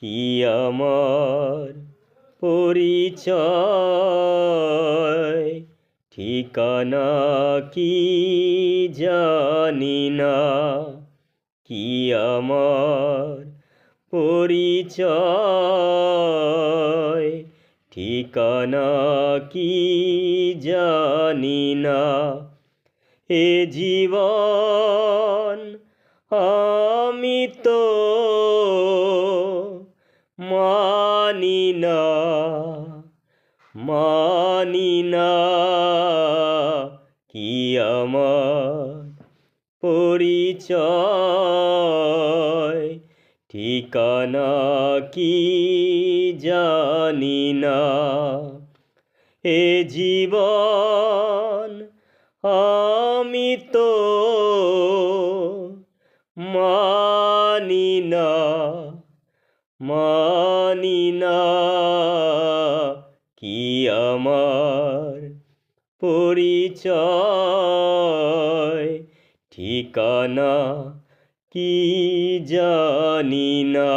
কি আমার পরিচয়? ঠিকানা কি জানি না। কি আমার পরিচয়? ঠিকানা কি জানি না। এ জীবন আমি তো না মানি না কি আমার পরিচয়? ঠিকানা কি জানি না এ জীবন আমি তো মানি না মানি না কি আমার পরিচয় ঠিকানা কি জানি না।